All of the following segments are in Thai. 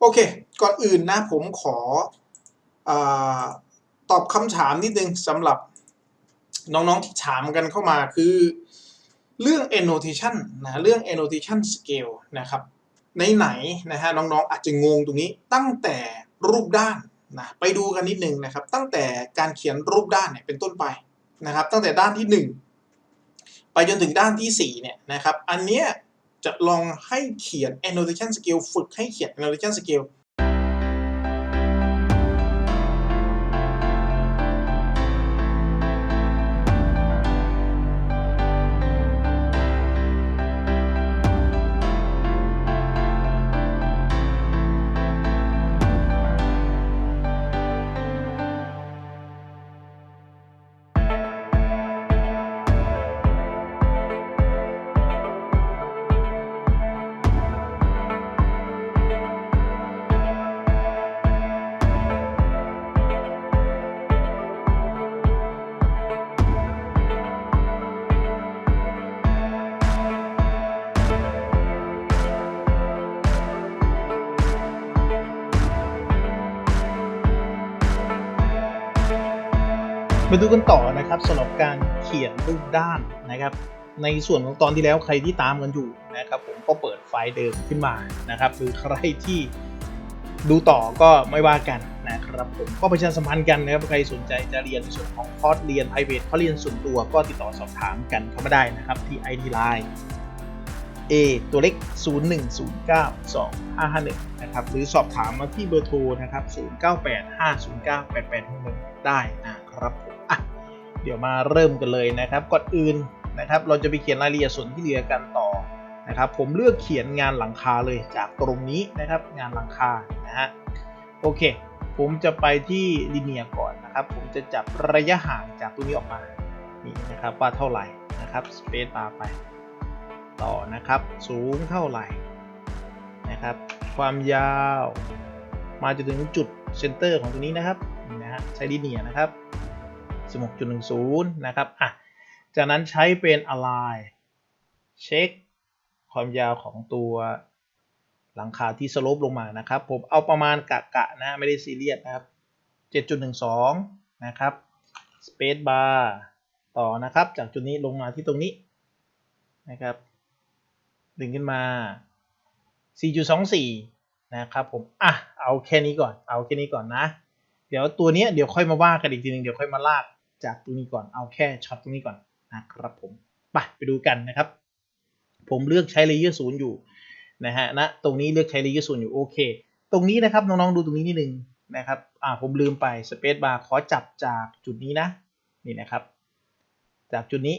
โอเค ก่อนอื่นนะผมขออตอบคำถามนิดนึงสำหรับน้องๆที่ถามกันเข้ามาคือเรื่อง annotation นะเรื่อง annotation scale นะครับไหนๆนะฮะน้องๆอาจจะงงตรงนี้ตั้งแต่รูปด้านนะไปดูกันนิดนึงนะครับ ตั้งแต่การเขียนรูปด้านเนี่ยเป็นต้นไปนะครับ ตั้งแต่ด้านที่ 1 ไปจนถึงด้านที่4เนี่ยนะครับ อันเนี้ย จะลองให้เขียน annotation skill ฝึกให้เขียน annotation skill มาดูกันต่อนะครับสำหรับการเขียนรูปด้านนะครับ ในส่วนของตอนที่แล้วใครที่ตามกันอยู่นะครับผมก็เปิดไฟล์เดิมขึ้นมานะครับหรือใครที่ดูต่อก็ไม่ว่ากันนะครับผมก็ประชาสัมพันธ์กันนะครับใครสนใจจะเรียนในส่วนของคอร์สเรียน private เขาเรียนส่วนตัวก็ติดต่อสอบถามกันเข้ามาได้นะครับที่ ID Line A ตัวเล็ก 0109251นะครับหรือสอบถามมาที่เบอร์โทรนะครับ 0985098861 ได้นะครับผม ดี๋ยวมาเริ่มกันเลยนะครับก่อนอื่นนะครับ เราจะไปเขียนรายละเอียดส่วนที่เหลือกันต่อนะครับ ผมเลือกเขียนงานหลังคาเลยจากตรงนี้นะครับ งานหลังคานะฮะโอเค ผมจะไปที่ลิเนียก่อนนะครับ ผมจะจับระยะห่างจากตัวนี้ออกมานี่นะครับว่าเท่าไหร่นะครับสเปซบาร์ไป ต่อนะครับสูงเท่าไหร่นะครับ ความยาว มาจนถึงจุดเซนเตอร์ของตรงนี้นะครับนี่นะฮะใช้ลิเนียนะครับ 16.10 นะครับ อะ จากนั้นใช้เป็น align เช็คความยาวของตัวหลังคาที่สโลปลงมานะครับ ผมเอาประมาณกะกะนะ ไม่ได้ซีเรียสนะครับ 7.12 นะครับ space bar ต่อนะครับ จากจุดนี้ลงมาที่ตรงนี้นะครับ ดึงขึ้นมา 4.24 นะครับผม อะ เอาแค่นี้ก่อน เอาแค่นี้ก่อนนะ เดี๋ยวตัวนี้เดี๋ยวค่อยมาว่ากันอีกทีนึง เดี๋ยวค่อยมาลาก จากตรงนี้ก่อนเอาแค่ช็อตตรงนี้ก่อนนะครับผมไปไปดูกันนะครับ ผมเลือกใช้เลเยอร์ศูนย์อยู่นะฮะณนะตรงนี้เลือกใช้เลเยอร์ศูนย์อยู่โอเค ตรงนี้นะครับน้องๆดูตรงนี้นิดนึงนะครับอ่าผมลืมไปสเปซบาร์ขอจับจากจุดนี้นะนี่นะครับ จากจุดนี้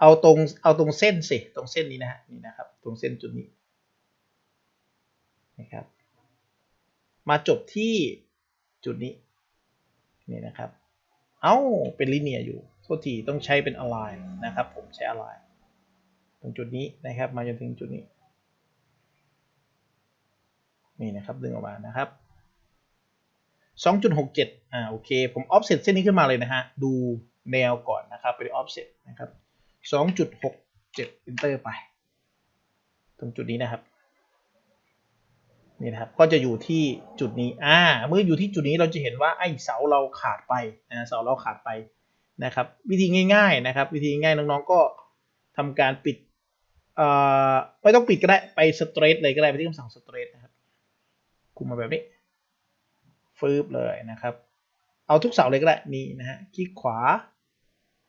เอาตรงเอาตรงเส้นสิตรงเส้นนี้นะฮะนี่นะครับ ตรงเส้นจุดนี้นะครับมาจบที่จุดนี้นี่นะครับ เอา้าเป็นลิเนียอยู่โทษทีต้องใช้เป็น align นะครับ ผมใช้ align ตรงจุดนี้นะครับมาจนถึงจุดนี้ นี่นะครับดึงออกมานะครับ 2.67 อ่าโอเค ผม offset เส้นนี้ขึ้นมาเลยนะฮะ ดูแนวก่อนนะครับไป offset นะครับ 2.67 enter ไป ตรงจุดนี้นะครับ นี่นะครับก็จะอยู่ที่จุดนี้อ่าเมื่ออยู่ที่จุดนี้เราจะเห็นว่าไอ้เสาเราขาดไปนะเสาเราขาดไปนะครับ วิธีง่าย ๆนะครับ วิธีง่ายน้องๆก็ทำการปิดเอ่อไม่ต้องปิดก็ได้ไปสเตรทเลยก็ได้ไปที่คำสั่งสเตรทนะครับคุมมาแบบนี้ฟืบเลยนะครับ เอาทุกเสาเลยก็ได้นี่นะฮะคลิกขวา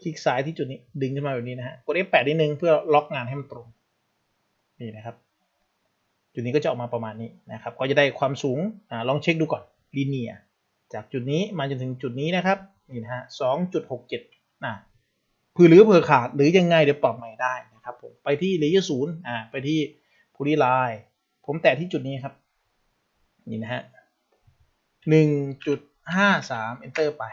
คลิกซ้ายที่จุดนี้ดึงขึ้นมาแบบนี้นะฮะกด F8 นิดนึงเพื่อล็อกงานให้มันตรงนี่นะครับ จุดนี้ก็จะออกมาประมาณนี้นะครับ ก็จะได้ความสูงอลองเช็คดูก่อนลีเนียจากจุดนี้มาจนถึงจุดนี้นะครับนี่นะฮะสองจุดหกเจ็ดนะผือหรือเผื่อขาดหรือยังไงเดี๋ยวปรับใหม่ได้นะครับผมไปที่เลเยอร์ศูนย์อ่าไปที่พูลีไลน์ผมแตะที่จุดนี้ครับนี่นะฮะหนึ่งจุดห้าสาม enter ไป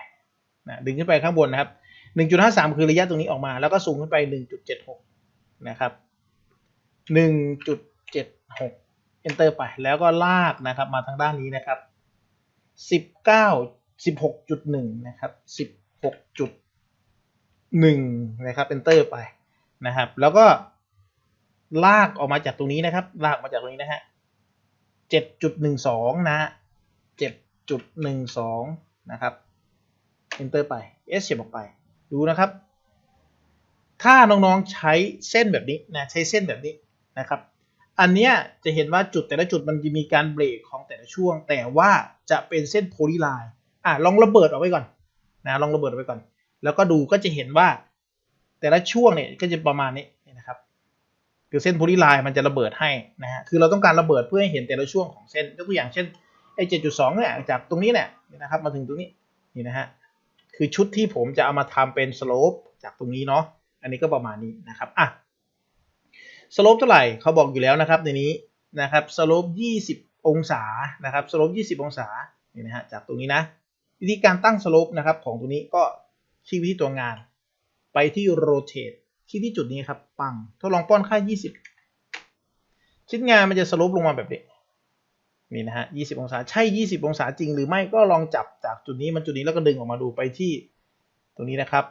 นะดึงขึ้นไปข้างบนนะครับหนึ่งจุดห้าสามคือระยะตรงนี้ออกมา แล้วก็สูงขึ้นไปหนึ่งจุดเจ็ดหกนะครับหนึ่งจุดเจ็ดหก enter ไป แล้วก็ลากนะครับมาทางด้านนี้นะครับ19 16.1นะครับ16.1นะครับ enter ไปนะครับ แล้วก็ลากออกมาจากตรงนี้นะครับ ลากมาจากตรงนี้นะฮะ7.12 นะฮะ7.12 นะครับ enter ไป s เสียบออกไป ดูนะครับ ถ้าน้องๆใช้เส้นแบบนี้นะ ใช้เส้นแบบนี้นะครับ อันเนี้ยจะเห็นว่าจุดแต่ละจุดมันจะมีการเบรกของแต่ละช่วง แต่ว่าจะเป็นเส้นโพลีไลน์อะลองระเบิดออกไว้ก่อนนะลองระเบิดออกไว้ก่อน แล้วก็ดูก็จะเห็นว่า แต่ละช่วงเนี่ยก็จะประมาณนี้นะครับคือเส้นโพลีไลน์มันจะระเบิดให้นะฮะคือเราต้องการระเบิดเพื่อให้เห็นแต่ละช่วงของเส้นยกตัวอย่างเช่นไอ้7.2เนี่ยจากตรงนี้เนี่ยนะครับมาถึงตรงนี้นี่นะฮะคือชุดที่ผมจะเอามาทำเป็นสโลปจากตรงนี้เนาะอันนี้ก็ประมาณนี้นะครับอะ สโลปเท่าไหร่เขาบอกอยู่แล้วนะครับในนี้นะครับสโลป20 องศานะครับสโลป20 องศานี่นะฮะจากตรงนี้นะวิธีการตั้งสโลปนะครับของตรงนี้ก็คลิกไปที่ตัวงาน ไปที่ rotate คลิกที่จุดนี้ครับปังทดลองป้อนค่า 20 ชิ้นงานมันจะสโลปลงมาแบบนี้นี่นะฮะ 20 องศา ใช่ 20 องศาจริงหรือไม่ก็ลองจับจากจุดนี้มันจุดนี้แล้วก็ดึงออกมาดูไปที่ตรงนี้นะครับ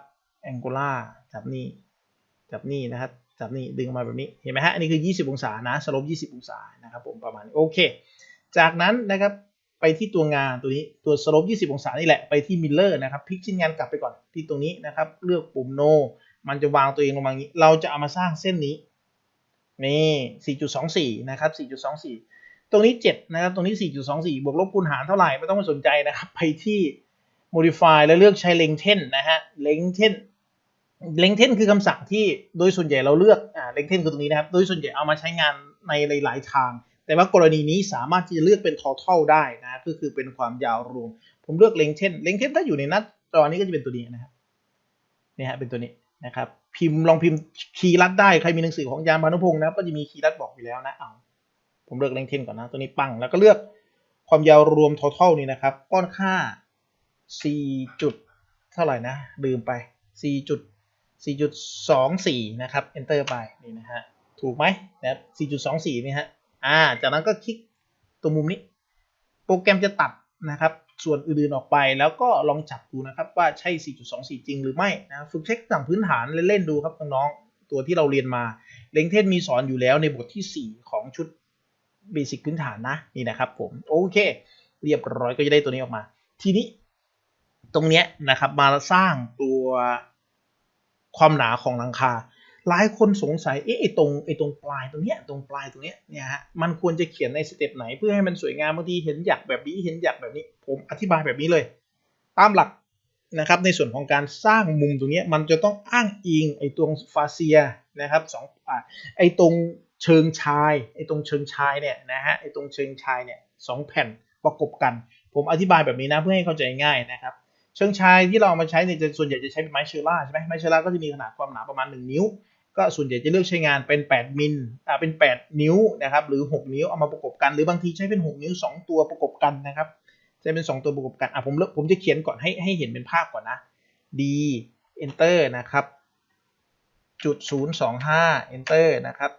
angular จับนี่ จับนี่นะครับ จับนี่ดึงมาแบบนี้เห็นไหมฮะอันนี้คือ 20 องศานะสลป20 องศานะครับผมประมาณนี้โอเค จากนั้นนะครับไปที่ตัวงานตัวนี้ตัวสโลป20 องศานี่แหละไปที่มิลเลอร์นะครับพลิกชิ้นงานกลับไปก่อนที่ตรงนี้นะครับเลือกปุ่ม no มันจะวางตัวเองลงมาอย่างนี้ เราจะเอามาสร้างเส้นนี้นี่4.24 นะครับ 4.24 ตรงนี้ 7 นะครับ ตรงนี้ 4.24 บวกลบคูณหารเท่าไหร่ ไม่ต้องไปสนใจนะครับ ไปที่ modify แล้วเลือกใช้ lengthen นะฮะ lengthen lengthen คือคำสั่งที่โดยส่วนใหญ่เราเลือกอ่า lengthen คือตรงนี้นะครับ โดยส่วนใหญ่เอามาใช้งานในหลาย ๆ ทาง แต่ว่ากรณีนี้สามารถที่จะเลือกเป็น total ได้นะก็คือเป็นความยาวรวม ผมเลือก lengthen lengthen ถ้าอยู่ในหน้าจอนี้ก็จะเป็นตัวนี้นะครับนี่ฮะเป็นตัวนี้นะครับพิมพ์ลองพิมพ์คีย์ลัดได้ใครมีหนังสือของยามพานุพงศ์นะก็จะมีคีย์ลัดบอกอยู่แล้วนะเอาผมเลือก lengthen ก่อนนะตัวนี้ปังแล้วก็เลือกความยาวรวม total นี่นะครับป้อนค่า4จุดเท่าไหร่นะลืมไป4จุด 4.24 นะครับ enter ไปนี่นะฮะ ถูกไหมนะครับ4.24 นี่ฮะ อ่า จากนั้นก็คลิกตรงมุมนี้ โปรแกรมจะตัดนะครับ ส่วนอื่นๆออกไปแล้วก็ลองจับดูนะครับว่าใช่ 4.24 จริงหรือไม่นะฝึกเช็คสั่งพื้นฐานเล่นๆดูครับน้องๆตัวที่เราเรียนมาเลงเทนมีสอนอยู่แล้วในบทที่ 4 ของชุดเบสิกพื้นฐานนะนี่นะครับผมโอเค เรียบร้อยก็จะได้ตัวนี้ออกมา ทีนี้ตรงเนี้ยนะครับมาสร้างตัว ความหนาของหลังคา หลายคนสงสัยเอ๊ะไอ้ตรงไอ้ตรงปลายตรงเนี้ยตรงปลายตรงเนี้ยเนี่ยฮะมันควรจะเขียนในสเต็ปไหนเพื่อให้มันสวยงามบางทีเห็นหยักแบบนี้เห็นหยักแบบนี้ ผมอธิบายแบบนี้เลย ตามหลักนะครับในส่วนของการสร้างมุมตรงนี้มันจะต้องอ้างอิงไอ้ตรงฟาเซียนะครับสองไอ้ตรงเชิงชายไอ้ตรงเชิงชายเนี่ยนะฮะไอ้ตรงเชิงชายเนี่ยสองแผ่นประกบกัน ผมอธิบายแบบนี้นะเพื่อให้เข้าใจง่ายนะครับ เชิงชายที่เราเอามาใช้เนี่ยจะส่วนใหญ่จะใช้เป็นไม้เชอร่าใช่ไหมไม้เชอร่าก็จะมีขนาดความหนาประมาณ 1 นิ้ว ก็ส่วนใหญ่จะเลือกใช้งานเป็น 8 มิลอ่าเป็น 8 นิ้วนะครับหรือ 6 นิ้วเอามาประกบกัน หรือบางทีใช้เป็น 6 นิ้ว 2 ตัวประกบกันนะครับใช้เป็น 2 ตัวประกบกันอะผมเลือกผมจะเขียนก่อนให้ให้เห็นเป็นภาพก่อนนะ D enter นะครับจุด025 enter นะครับ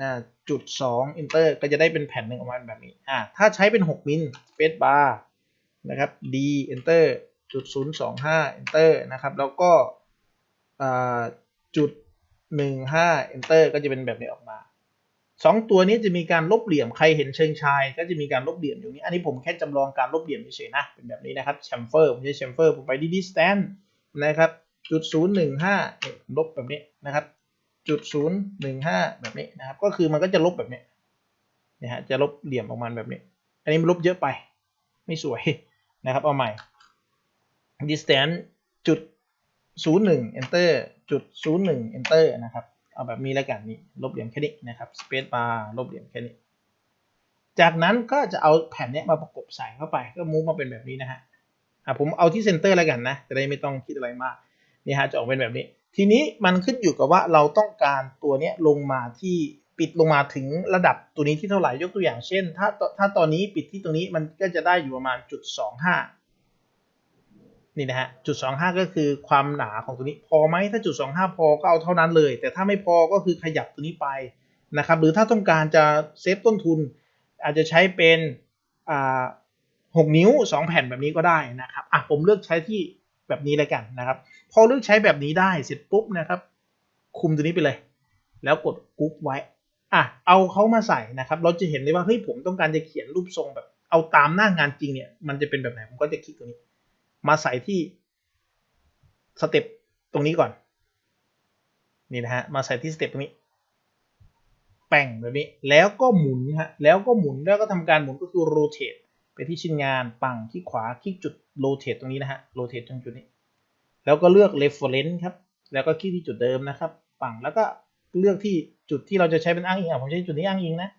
นะจุด2 enter ก็จะได้เป็นแผ่นหนึ่งออกมาแบบนี้อ่าถ้าใช้เป็น 6 มิล space bar นะครับ D enter จุด025 enter นะครับ แล้วก็จุด15 enter ก็จะเป็นแบบนี้ออกมาสองตัวนี้จะมีการลบเหลี่ยมใครเห็นเชิงชาย ก็จะมีการลบเหลี่ยมอยู่นี้ อันนี้ผมแค่จำลองการลบเหลี่ยมเฉยๆนะ เป็นแบบนี้นะครับแชมเฟอร์ผมใช้แชมเฟอร์ผมไปที่ distance นะครับจุด015ลบแบบนี้นะครับจุด015แบบนี้นะครับ ก็คือมันก็จะลบแบบนี้นะฮะจะลบเหลี่ยมออกมาแบบนี้ อันนี้มันลบเยอะไป ไม่สวยนะครับ เอาใหม่ distance จุด01 enter จุด01 enter นะครับ เอาแบบนี้แล้วกันนี่ลบเหลี่ยมแค่นี้นะครับ space bar ลบเหลี่ยมแค่นี้ จากนั้นก็จะเอาแผ่นนี้มาประกบใส่เข้าไป ก็มูฟมาเป็นแบบนี้นะฮะอะผมเอาที่เซนเตอร์แล้วกันนะ จะได้ไม่ต้องคิดอะไรมาก นี่ฮะจะออกเป็นแบบนี้ ทีนี้มันขึ้นอยู่กับว่าเราต้องการตัวเนี้ยลงมาที่ปิดลงมาถึงระดับตัวนี้ที่เท่าไหร่ ยกตัวอย่างเช่น ถ้าถ้าตอนนี้ปิดที่ตรงนี้มันก็จะได้อยู่ประมาณจุดสองห้า นี่นะฮะจุด 25 ก็คือความหนาของตัวนี้พอไหมถ้าจุด 25 พอก็เอาเท่านั้นเลย แต่ถ้าไม่พอก็คือขยับตัวนี้ไปนะครับหรือถ้าต้องการจะเซฟต้นทุน อาจจะใช้เป็นอ่า6นิ้ว 2 แผ่นแบบนี้ก็ได้นะครับอะผมเลือกใช้ที่แบบนี้เลยกันนะครับพอเลือกใช้แบบนี้ได้เสร็จปุ๊บนะครับคุมตัวนี้ไปเลย แล้วกดกรุ๊ปไว้อะเอาเขามาใส่นะครับเราจะเห็นเลยว่าเฮ้ยผมต้องการจะเขียนรูปทรงแบบเอาตามหน้างานจริงเนี่ยมันจะเป็นแบบไหนผมก็จะคลิกตรงนี้ มาใส่ที่สเต็ปตรงนี้ก่อน นี่นะฮะ มาใส่ที่สเต็ปตรงนี้ แป่งแบบนี้ แล้วก็หมุนฮะ แล้วก็หมุน แล้วก็ทำการหมุนก็คือ rotate ไปที่ชิ้นงาน ปังที่ขวา คลิกจุด rotate ตรงนี้นะฮะ rotate ตรงจุดนี้ แล้วก็เลือก reference ครับ แล้วก็คลิกที่จุดเดิมนะครับ ปัง แล้วก็เลือกที่จุดที่เราจะใช้เป็นอ้างอิงอะผมใช้จุดนี้อ้างอิงนะ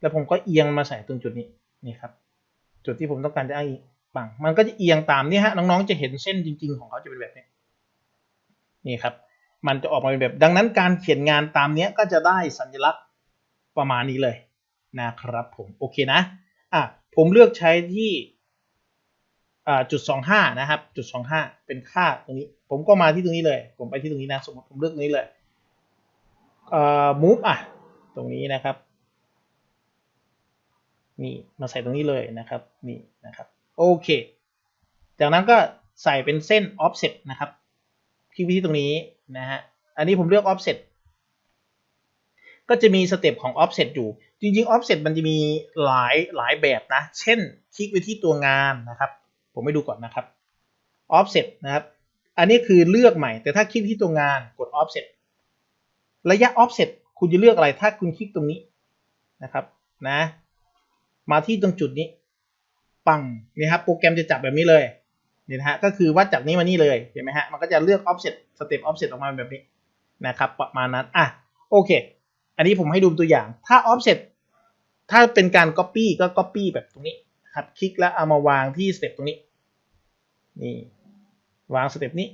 แล้วผมก็เอียงมาใส่ตรงจุดนี้ นี่ครับ จุดที่ผมต้องการจะอ้างอิง ปังมันก็จะเอียงตามนี่ฮะน้องๆจะเห็นเส้นจริง ๆ ของเขาจะเป็นแบบนี้นี่ครับ มันจะออกมาเป็นแบบ ดังนั้นการเขียนงานตามนี้ก็จะได้สัญลักษณ์ประมาณนี้เลยนะครับผมโอเคนะอะผมเลือกใช้ที่อ่าจุดสองห้านะครับจุดสองห้าเป็นค่าตรงนี้ ผมก็มาที่ตรงนี้เลย ผมไปที่ตรงนี้นะสมมติผมเลือกตรงนี้เลยเอ่อ move อะตรงนี้นะครับนี่มาใส่ตรงนี้เลยนะครับนี่นะครับ โอเค จากนั้นก็ใส่เป็นเส้น offset นะครับ คลิกไปที่ตรงนี้นะฮะ อันนี้ผมเลือก offset ก็จะมีสเต็ปของ offset อยู่ จริงๆ offset มันจะมีหลายหลายแบบนะ เช่น คลิกไปที่ตัวงานนะครับ ผมไม่ดูก่อนนะครับ offset นะครับ อันนี้คือเลือกใหม่ แต่ถ้าคลิกที่ตัวงานกด offset ระยะ offset คุณจะเลือกอะไร ถ้าคุณคลิกตรงนี้นะครับ นะ มาที่ตรงจุดนี้ ปังนี่ครับโปรแกรมจะจับแบบนี้เลยนี่นะฮะก็คือวัดจากนี้มานี่เลยเห็นไหมฮะมันก็จะเลือก offset สเต็ป offset ออกมาแบบนี้นะครับประมาณนั้นอะโอเค อันนี้ผมให้ดูตัวอย่าง ถ้า offset ถ้าเป็นการ copy ก็ copy แบบตรงนี้ครับคลิกแล้วเอามาวางที่สเต็ปตรงนี้นี่วางสเต็ปนี้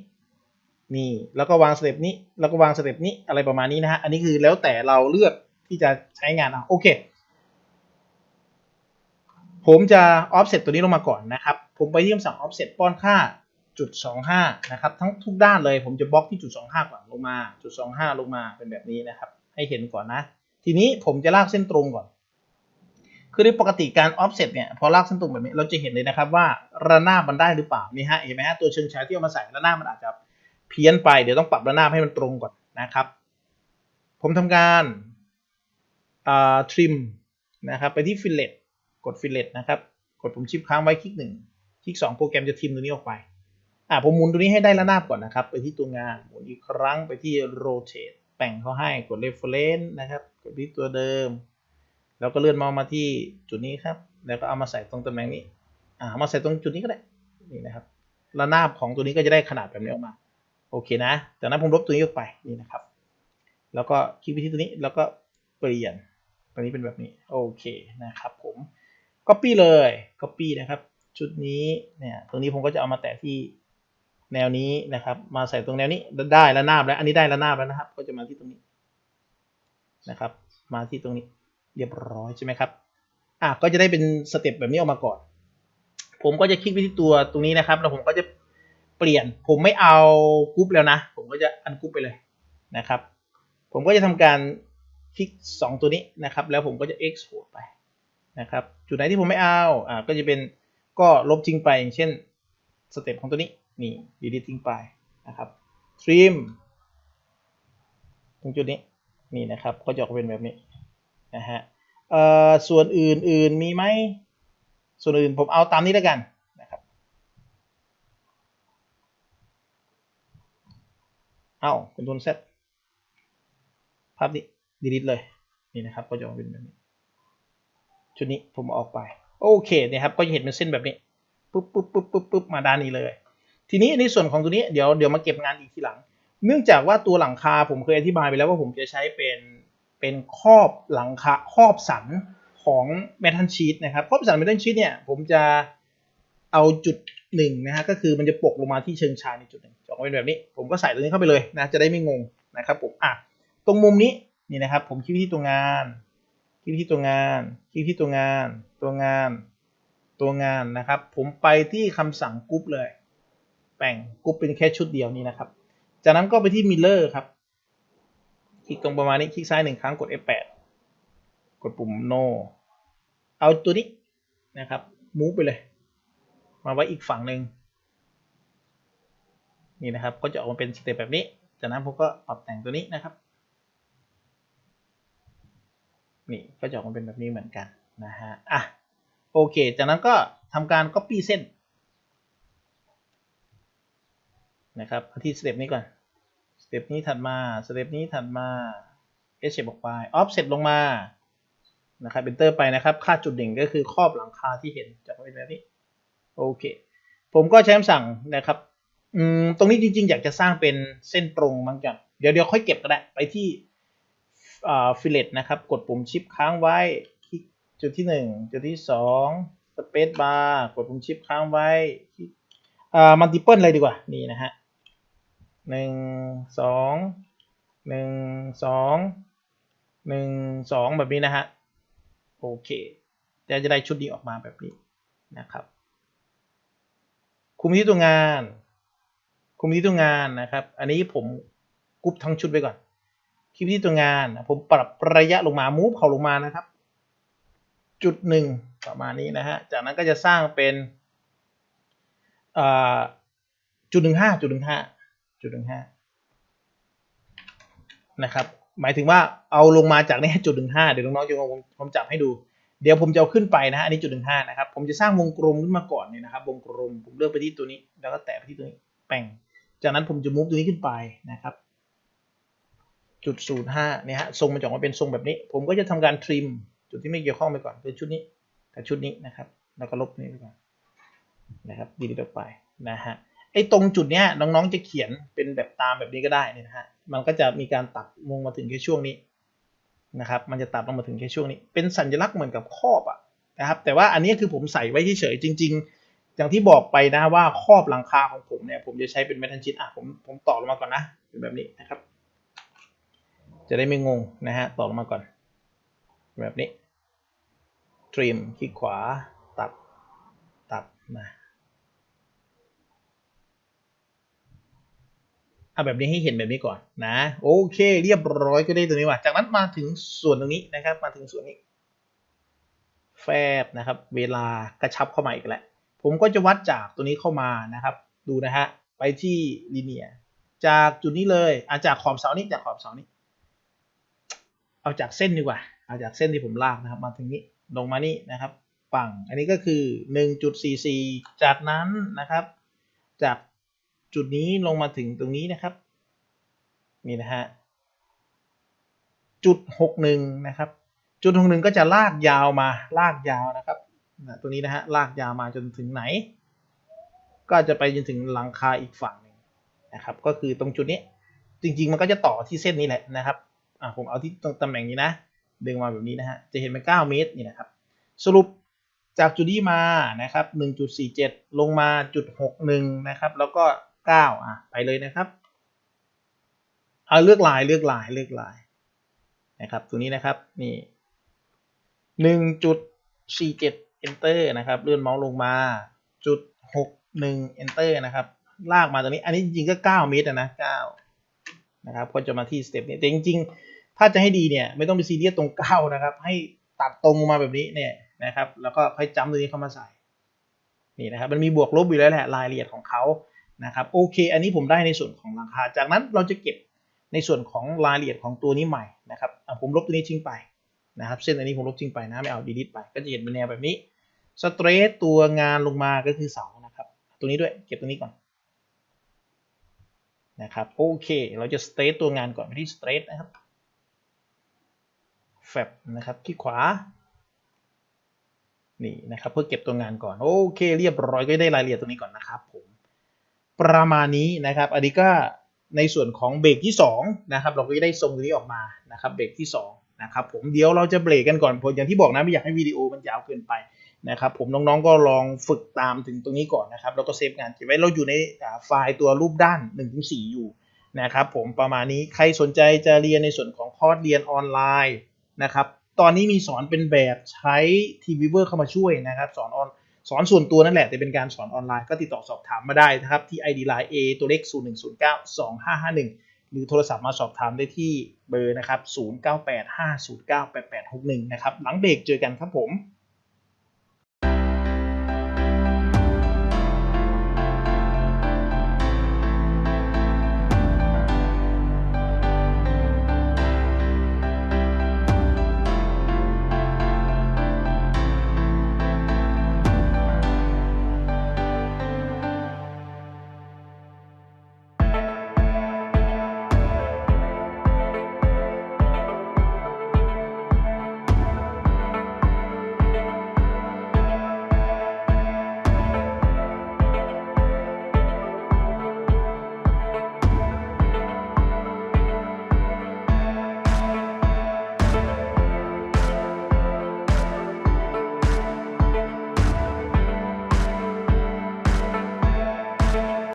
นี่แล้วก็วางสเต็ปนี้แล้วก็วางสเต็ปนี้อะไรประมาณนี้นะฮะอันนี้คือแล้วแต่เราเลือกที่จะใช้งานเอาโอเค ผมจะ offset ตัวนี้ลงมาก่อนนะครับ ผมไปที่คำสั่ง offset ป้อนค่าจุด25นะครับ ทั้งทุกด้านเลย ผมจะบล็อกที่จุด25ก่อนลงมาจุด25 ลงมาเป็นแบบนี้นะครับ ให้เห็นก่อนนะ ทีนี้ผมจะลากเส้นตรงก่อน คือในปกติการ offset เนี่ย พอลากเส้นตรงแบบนี้ เราจะเห็นเลยนะครับว่าระนาบมันได้หรือเปล่า นี่ฮะ เห็นไหมฮะ ตัวเชิงชายที่เอามาใส่ระนาบมันอาจจะเพี้ยนไป เดี๋ยวต้องปรับระนาบให้มันตรงก่อนนะครับ ผมทำการ trim นะครับ ไปที่ fillet กด fillet นะครับ กดปุ่มชิปค้างไว้คลิกหนึ่งคลิกสองโปรแกรมจะทิมตัวนี้ออกไปอ่าผมหมุนตัวนี้ให้ได้ระนาบก่อนนะครับ ไปที่ตัวงานหมุนอีกครั้งไปที่ rotate แต่งเขาให้กด reference นะครับกดที่ตัวเดิม แล้วก็เลื่อนมาส์มาที่จุดนี้ครับ แล้วก็เอามาใส่ตรงตำแหน่งนี้อ่าเอามาใส่ตรงจุดนี้ก็ได้นี่นะครับระนาบของตัวนี้ก็จะได้ขนาดแบบนี้ออกมาโอเคนะจากนั้นผมลบตัวนี้ออกไปนี่นะครับ แล้วก็คลิกไปที่ตัวนี้แล้วก็เปลี่ยนตัวนี้เป็นแบบนี้โอเคนะครับผม copy เลย copy นะครับ ชุดนี้เนี่ยตรงนี้ผมก็จะเอามาแตะที่แนวนี้นะครับ มาใส่ตรงแนวนี้ได้ระนาบแล้ว อันนี้ได้ระนาบแล้วนะครับ ก็จะมาที่ตรงนี้นะครับ มาที่ตรงนี้เรียบร้อยใช่ไหมครับอะก็จะได้เป็นสเต็ปแบบนี้ออกมาก่อน ผมก็จะคลิกไปที่ตัวตรงนี้นะครับ แล้วผมก็จะเปลี่ยน ผมไม่เอากรุ๊ปแล้วนะ ผมก็จะอันกรุ๊ปไปเลยนะครับ ผมก็จะทำการคลิก 2 ตัวนี้นะครับ แล้วผมก็จะ export ไป นะครับจุดไหนที่ผมไม่เอาอ่าก็จะเป็นก็ลบทิ้งไปอย่างเช่นสเต็ปของตัวนี้นี่ delete ทิ้งไปนะครับ trim ตรงจุดนี้นี่นะครับก็จะออกเป็นแบบนี้นะฮะเอ่อส่วนอื่นอื่นมีไหมส่วนอื่นผมเอาตามนี้แล้วกันนะครับเอาคุณทุนเซตภาพนี้ delete เลยนี่นะครับก็จะออกเป็นแบบนี้ ชุดนี้ผมเอาออกไป โอเคเนี่ยครับก็จะเห็นเป็นเส้นแบบนี้ปุ๊บปุ๊บปุ๊บปุ๊บปุ๊บมาด้านนี้เลย ทีนี้ในส่วนของตัวนี้เดี๋ยวเดี๋ยวมาเก็บงานอีกทีหลัง เนื่องจากว่าตัวหลังคาผมเคยอธิบายไปแล้วว่าผมจะใช้เป็นเป็นครอบหลังคาครอบสันของเมทัลชีตนะครับครอบสันเมทัลชีตเนี่ยผมจะเอาจุดหนึ่งนะฮะก็คือมันจะปกลงมาที่เชิงชายในจุดหนึ่งจะออกเป็นแบบนี้ ผมก็ใส่ตรงนี้เข้าไปเลยนะจะได้ไม่งงนะครับผมอะตรงมุมนี้นี่นะครับผมคลิกที่ตัวงาน คลิกที่ตัวงาน คลิกที่ตัวงาน ตัวงาน ตัวงานนะครับ ผมไปที่คำสั่งกรุ๊ปเลย แบ่งกรุ๊ปเป็นแค่ชุดเดียวนี้นะครับ จากนั้นก็ไปที่มิลเลอร์ครับ คลิกตรงประมาณนี้ คลิกซ้ายหนึ่งครั้งกด F8 กดปุ่ม no เอาตัวนี้นะครับ move ไปเลย มาไว้อีกฝั่งหนึ่งนี่นะครับ ก็จะออกมาเป็นสเต็ปแบบนี้ จากนั้นผมก็ปรับแต่งตัวนี้นะครับ นี่ก็จะออกมาเป็นแบบนี้เหมือนกันนะฮะอะโอเค จากนั้นก็ทำการ copy เส้นนะครับที่สเต็ปนี้ก่อนสเต็ปนี้ถัดมาสเต็ปนี้ถัดมา S h a p e ออกไป offset ลงมานะครับ enter ไปนะครับ ค่าจุดเด่งก็คือครอบหลังคาที่เห็นจากเป็นแบบนี้โอเค ผมก็ใช้คำสั่งนะครับอืมตรงนี้จริงๆ อยากจะสร้างเป็นเส้นตรงมั้งจังเดี๋ยวเดี๋ยวค่อยเก็บก็ได้ไปที่ อ่า fillet นะครับ กดปุ่มชิปค้างไว้ คลิกจุดที่หนึ่งจุดที่สองสเปซบาร์กดปุ่มชิปค้างไว้คลิกอ่า multiple เลยดีกว่า นี่นะฮะหนึ่งสองหนึ่งสองหนึ่งสองแบบนี้นะฮะ โอเคจะจะได้ชุดนี้ออกมาแบบนี้นะครับคุมที่ตัวงาน คุมที่ตัวงานนะครับ อันนี้ผมกรุ๊ปทั้งชุดไปก่อน คลิปที่ตัวงาน ผมปรับระยะลงมามูฟเขาลงมานะครับ จุดหนึ่งประมาณนี้นะฮะ จากนั้นก็จะสร้างเป็นจุดหนึ่งห้าจุดหนึ่งห้าจุดหนึ่งห้านะครับ หมายถึงว่าเอาลงมาจากนี้จุดหนึ่งห้าเดี๋ยวน้องๆจะงงผมจับให้ดู เดี๋ยวผมจะเอาขึ้นไปนะฮะอันนี้จุดหนึ่งห้านะครับ ผมจะสร้างวงกลมขึ้นมาก่อนเนี่ยนะครับ วงกลมผมเลือกไปที่ตัวนี้ แล้วก็แตะไปที่ตัวนี้แป่งจากนั้นผมจะมุฟตัวนี้ขึ้นไปนะครับ จุดศูนย์ห้าเนี่ยฮะทรงมันจะออกมาเป็นทรงแบบนี้ ผมก็จะทำการทริม จุดที่ไม่เกี่ยวข้องไปก่อนคือชุดนี้กับชุดนี้นะครับ แล้วก็ลบนี้ไปก่อนนะครับดีดีออกไปนะฮะไอ้ตรงจุดเนี้ยน้องๆจะเขียนเป็นแบบตามแบบนี้ก็ได้นี่นะฮะมันก็จะมีการตัดลงมาถึงแค่ช่วงนี้นะครับ มันจะตัดลงมาถึงแค่ช่วงนี้ เป็นสัญลักษณ์เหมือนกับครอบอะนะครับ แต่ว่าอันนี้คือผมใส่ไว้เฉยๆจริง ๆ อย่างที่บอกไปนะว่าครอบหลังคาของผมเนี่ยผมจะใช้เป็นเมทัลชีตอะผมผมต่อลงมาก่อนนะเป็นแบบนี้นะครับ จะได้ไม่งงนะฮะ ต่อลงมาก่อน แบบนี้ทริมคลิกขวา ตัด ตัดนะเอาแบบนี้ให้เห็นแบบนี้ก่อนนะ โอเค เรียบร้อยก็ได้ตรงนี้ว่ะจากนั้นมาถึงส่วนตรงนี้นะครับ มาถึงส่วนนี้ แฟบนะครับ เวลากระชับเข้ามาอีกแล้วผมก็จะวัดจากตัวนี้เข้ามานะครับ ดูนะฮะ ไปที่ลีเนียจากจุดนี้เลยอาจากขอบเสานี้จากขอบเสานี้ เอาจากเส้นดีกว่า เอาจากเส้นที่ผมลากนะครับ มาถึงนี้ลงมานี่นะครับ ฝั่งอันนี้ก็คือ 1.44 จากนั้นนะครับ จากจุดนี้ลงมาถึงตรงนี้นะครับ นี่นะฮะจุด61นะครับ จุด61ก็จะลากยาวมาลากยาวนะครับตัวนี้นะฮะลากยาวมาจนถึงไหน ก็จะไปจนถึงหลังคาอีกฝั่งหนึ่งนะครับ ก็คือตรงจุดนี้จริง ๆ มันก็จะต่อที่เส้นนี้แหละนะครับ อ่าผมเอาที่ตรงตำแหน่งนี้นะ ดึงมาแบบนี้นะฮะ จะเห็นเป็น9เมตรนี่นะครับ สรุปจากจุดนี้มานะครับ 1.47 ลงมาจุด61นะครับ แล้วก็ 9 อะ ไปเลยนะครับ เอาเลือกลายเลือกลายเลือกลายนะครับตัวนี้นะครับนี่ 1.47 enter นะครับ เลื่อนเมาส์ลงมาจุด61 enter นะครับ ลากมาตรงนี้ อันนี้จริงๆก็ 9 เมตรนะ9นะครับ ก็จะมาที่สเต็ปนี้แต่จริงๆ ถ้าจะให้ดีเนี่ยไม่ต้องไปซีเรียสตรง9นะครับ ให้ตัดตรงมาแบบนี้เนี่ยนะครับ แล้วก็ค่อยจ้ำตัวนี้เข้ามาใส่นี่นะครับมันมีบวกลบอยู่แล้วแหละรายละเอียดของเขานะครับโอเค อันนี้ผมได้ในส่วนของราคา จากนั้นเราจะเก็บในส่วนของรายละเอียดของตัวนี้ใหม่นะครับผมลบตัวนี้ทิ้งไปนะครับ เส้นอันนี้ผมลบทิ้งไปนะไม่เอาดีลิทไป ก็จะเห็นเป็นแนวแบบนี้สเตรทตัวงานลงมาก็คือเสานะครับ ตัวนี้ด้วยเก็บตัวนี้ก่อนนะครับโอเค เราจะสเตรทตัวงานก่อนไปที่สเตรทนะครับ แฟบนะครับที่ขวา นี่นะครับ เพื่อเก็บตัวงานก่อน โอเค เรียบร้อยก็ได้รายละเอียดตรงนี้ก่อนนะครับผม ประมาณนี้นะครับ อันนี้ก็ในส่วนของเบรกที่2นะครับ เราก็ได้ทรงนี้ออกมานะครับ เบรกที่2นะครับ ผมเดี๋ยวเราจะเบรกกันก่อนผมอย่างที่บอกนะไม่อยากให้วิดีโอมันยาวเกินไปนะครับผมน้องๆก็ลองฝึกตามถึงตรงนี้ก่อนนะครับ แล้วก็เซฟงานเก็บไว้เราอยู่ในไฟล์ตัวรูปด้าน 1-4 อยู่นะครับผมประมาณนี้ใครสนใจจะเรียนในส่วนของคอร์สเรียนออนไลน์ นะครับ ตอนนี้มีสอนเป็นแบบใช้ทีวีเวอร์เข้ามาช่วยนะครับ สอนออนสอนส่วนตัวนั่นแหละ แต่เป็นการสอนออนไลน์ก็ติดต่อสอบถามมาได้นะครับ ที่ ID Line A ตัวเลข 01092551 หรือโทรศัพท์มาสอบถามได้ที่เบอร์นะครับ 0985098861 นะครับ หลังเบรกเจอกันครับผม